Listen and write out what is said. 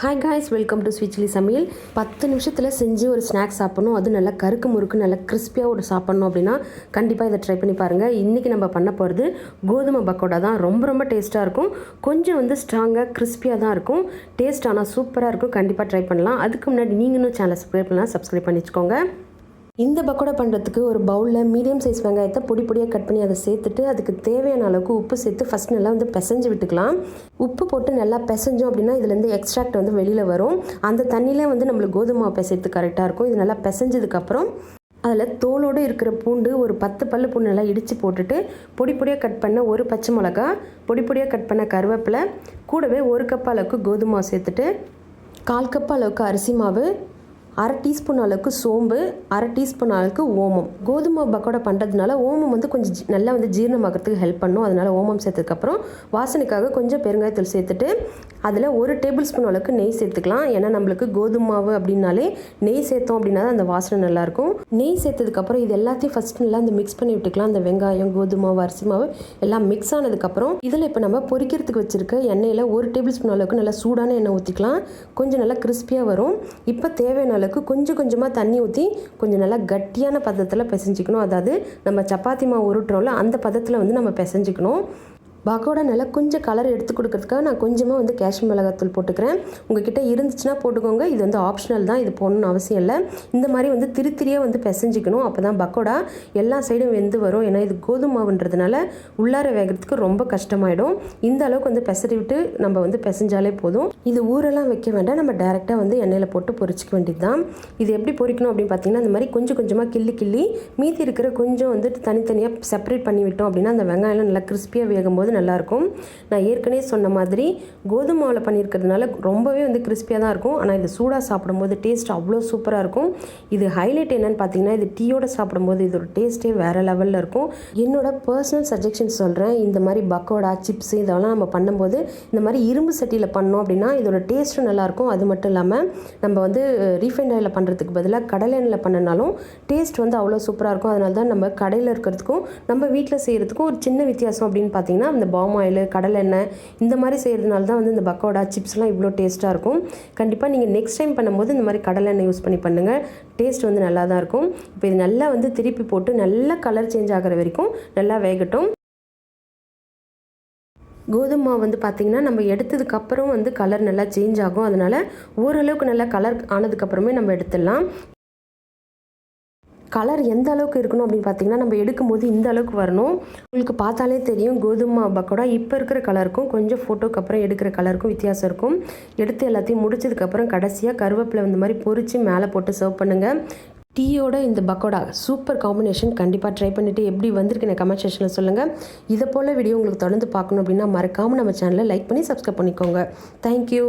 Hi guys welcome to Sweetly சமையல் பத்து நிமிஷத்தில் செஞ்சு ஒரு ஸ்நாக்ஸ் சாப்பிடணும். அது நல்லா கருக்கு முறுக்கு நல்லா கிறிஸ்பியாக ஒரு சாப்பிட்ணும் அப்படின்னா கண்டிப்பாக இதை ட்ரை பண்ணி பாருங்கள் இன்றைக்கி நம்ம பண்ண போகிறது கோதுமை பக்கோடா தான். ரொம்ப ரொம்ப டேஸ்ட்டாக இருக்கும். கொஞ்சம் வந்து ஸ்ட்ராங்காக கிறிஸ்பியாக தான் இருக்கும். டேஸ்ட் ஆனால் சூப்பராக இருக்கும். கண்டிப்பாக ட்ரை பண்ணலாம். அதுக்கு முன்னாடி நீங்களும் சேனல் சப்ஸ்கிரைப் பண்ணலாம். சப்ஸ்கிரைப் பண்ணி வச்சுக்கோங்க. இந்த பக்கோடா பண்ணுறதுக்கு ஒரு பவுலில் மீடியம் சைஸ் வெங்காயத்தை பொடி பொடியாக கட் பண்ணி அதை சேர்த்துட்டு அதுக்கு தேவையான அளவுக்கு உப்பு சேர்த்து ஃபஸ்ட் நல்லா வந்து பிசைஞ்சு விட்டுக்கலாம். உப்பு போட்டு நல்லா பிசைஞ்சோம் அப்படின்னா இதுலேருந்து எக்ஸ்ட்ராக்ட் வந்து வெளியில் வரும். அந்த தண்ணியிலே வந்து நம்மளுக்கு கோதுமை மாவு பிசைறதுக்கு கரெக்டாக இருக்கும். இது நல்லா பிசைஞ்சதுக்கப்புறம் அதில் தோலோடு இருக்கிற பூண்டு ஒரு பத்து பல்லு பூண்டு நல்லா இடித்து போட்டுட்டு பொடி பொடியாக கட் பண்ண ஒரு பச்சை மிளகா பொடி பொடியாக கட் பண்ண கருவேப்பிலை கூடவே ஒரு கப் அளவுக்கு கோதுமை மாவு சேர்த்துட்டு கால் கப் அளவுக்கு அரிசி மாவு அரை டீஸ்பூன் அளவுக்கு சோம்பு அரை டீஸ்பூன் அளவுக்கு ஓமம். கோதுமை பக்கோடா பண்ணுறதுனால ஓமம் வந்து கொஞ்சம் ஜி- நல்லா வந்து ஜீரணமாகறதுக்கு ஹெல்ப் பண்ணும். அதனால் ஓமம் சேர்த்ததுக்கப்புறம் வாசனைக்காக கொஞ்சம் பெருங்காயத்தூள் சேர்த்துட்டு அதில் ஒரு டேபிள் ஸ்பூன் அளவுக்கு நெய் சேர்த்துக்கலாம். ஏன்னா நம்மளுக்கு கோதுமை மாவு அப்படின்னாலே நெய் சேர்த்தோம் அப்படின்னா தான் அந்த வாசனை நல்லாயிருக்கும். நெய் சேர்த்ததுக்கப்புறம் இது எல்லாத்தையும் ஃபஸ்ட் நல்லா அந்த மிக்ஸ் பண்ணி விட்டுக்கலாம். அந்த வெங்காயம் கோதுமை மாவு அரிசி மாவு எல்லாம் மிக்ஸ் ஆனதுக்கப்புறம் இதில் இப்போ நம்ம பொரிக்கிறதுக்கு வச்சுருக்க எண்ணெயில் ஒரு டேபிள் ஸ்பூன் அளவுக்கு நல்லா சூடான எண்ணெய் ஊற்றிக்கலாம் கொஞ்சம் நல்லா கிறிஸ்பியாக வரும். இப்போ தேவையான அளவுக்கு கொஞ்சம் கொஞ்சமாக தண்ணி ஊற்றி கொஞ்சம் நல்லா கட்டியான பதத்தில் பிசைஞ்சிக்கணும். அதாவது நம்ம சப்பாத்தி மாவு உருட்டுறோம்ல அந்த பதத்தில் வந்து நம்ம பிசைஞ்சிக்கணும். பக்கோடா நல்லா கொஞ்சம் கலர் எடுத்து கொடுக்கறதுக்காக நான் கொஞ்சமாக வந்து காஷ்மீர் மிளகாத்தூள் போட்டுக்கிறேன். உங்ககிட்ட இருந்துச்சுன்னா போட்டுக்கோங்க. இது வந்து ஆப்ஷனல் தான். இது போடணும்னு அவசியம் இல்லை. இந்த மாதிரி வந்து திருத்திரியாக வந்து பிசைஞ்சிக்கணும். அப்போ தான் பக்கோடா எல்லா சைடும் வெந்து வரும். ஏன்னா இது கோதுமை மாவுன்றதுனால உள்ளார வேகிறதுக்கு ரொம்ப கஷ்டமாயிடும். இந்த அளவுக்கு வந்து பிசறி விட்டு நம்ம வந்து பிசைஞ்சாலே போதும். இது ஊரெல்லாம் வைக்க வேண்டாம். நம்ம டேரெக்டாக வந்து எண்ணெயில் போட்டு பொரிச்சிக்க வேண்டியது தான் இது எப்படி பொரிக்கணும் அப்படின்னு பார்த்தீங்கன்னா இந்த மாதிரி கொஞ்சம் கொஞ்சமாக கிள்ளி கிள்ளி மீதி இருக்கிற கொஞ்சம் வந்து தனித்தனியாக செப்பரேட் பண்ணி விட்டோம் அப்படின்னா அந்த வெங்காயம் நல்லா கிறிஸ்பியாக வேகும்போது நல்லாயிருக்கும். நான் ஏற்கனவே சொன்ன மாதிரி கோதுமை மாவில் பண்ணியிருக்கிறதுனால ரொம்பவே வந்து கிறிஸ்பியாக தான் இருக்கும். ஆனால் இது சூடாக சாப்பிடும்போது டேஸ்ட் அவ்வளோ சூப்பராக இருக்கும். இது ஹைலைட் என்னன்னு பார்த்தீங்கன்னா இது டீயோட சாப்பிடும்போது இதோட டேஸ்ட்டே வேறு லெவலில் இருக்கும். என்னோட பர்சனல் சஜஷன் சொல்கிறேன் இந்த மாதிரி பக்கோடா சிப்ஸ் இதெல்லாம் நம்ம பண்ணும்போது இந்த மாதிரி இரும்பு சட்டியில் பண்ணோம் அப்படின்னா இதோட டேஸ்ட்டும் நல்லாயிருக்கும். அது மட்டும் இல்லாமல் நம்ம வந்து ரீஃபைண்ட் ஆயில் பண்ணுறதுக்கு பதிலாக கடலை எண்ணெயில் பண்ணனாலும் டேஸ்ட் வந்து அவ்வளோ சூப்பராக இருக்கும். அதனால தான் நம்ம கடையில் இருக்கிறதுக்கும் நம்ம வீட்டில் செய்கிறதுக்கும் ஒரு சின்ன வித்தியாசம் அப்படின்னு பார்த்தீங்கன்னா இந்த பாம் ஆயில் கடலை எண்ணெய் இந்த மாதிரி செய்கிறதுனால தான் வந்து இந்த பக்கோடா சிப்ஸ்லாம் இவ்வளோ டேஸ்ட்டாக இருக்கும். கண்டிப்பாக நீங்கள் நெக்ஸ்ட் டைம் பண்ணும்போது இந்த மாதிரி கடலை எண்ணெய் யூஸ் பண்ணி பண்ணுங்கள் டேஸ்ட் வந்து நல்லா தான் இருக்கும். இப்போ இது நல்லா வந்து திருப்பி போட்டு நல்லா கலர் சேஞ்ச் ஆகிற வரைக்கும் நல்லா வேகட்டும். கோதுமை மாவு வந்து பார்த்திங்கன்னா நம்ம எடுத்ததுக்கப்புறம் வந்து கலர் நல்லா சேஞ்ச் ஆகும். அதனால் ஓரளவுக்கு நல்லா கலர் ஆனதுக்கப்புறமே நம்ம எடுத்துடலாம். கலர் எந்த அளவுக்கு இருக்கணும் அப்படின்னு பார்த்தீங்கன்னா நம்ம எடுக்கும்போது இந்த அளவுக்கு வரணும். உங்களுக்கு பார்த்தாலே தெரியும் கோதுமை பக்கோடா இப்போ இருக்கிற கலருக்கும் கொஞ்சம் ஃபோட்டோக்கு அப்புறம் எடுக்கிற கலருக்கும் வித்தியாசம் இருக்கும். எடுத்து எல்லாத்தையும் முடிச்சதுக்கப்புறம் கடைசியாக கருவேப்பிலை இந்த மாதிரி பொறிச்சு மேலே போட்டு சர்வ் பண்ணுங்கள் டீயோட இந்த பக்கோடா சூப்பர் காம்பினேஷன் கண்டிப்பாக ட்ரை பண்ணிவிட்டு எப்படி வந்திருக்கு எனக்கு கமெண்ட் செக்ஷனில் சொல்லுங்கள் இதை போல் வீடியோ உங்களுக்கு தொடர்ந்து பார்க்கணும் அப்படின்னா மறக்காமல் நம்ம சேனலை லைக் பண்ணி சப்ஸ்கிரைப் பண்ணிக்கோங்க. தேங்க்யூ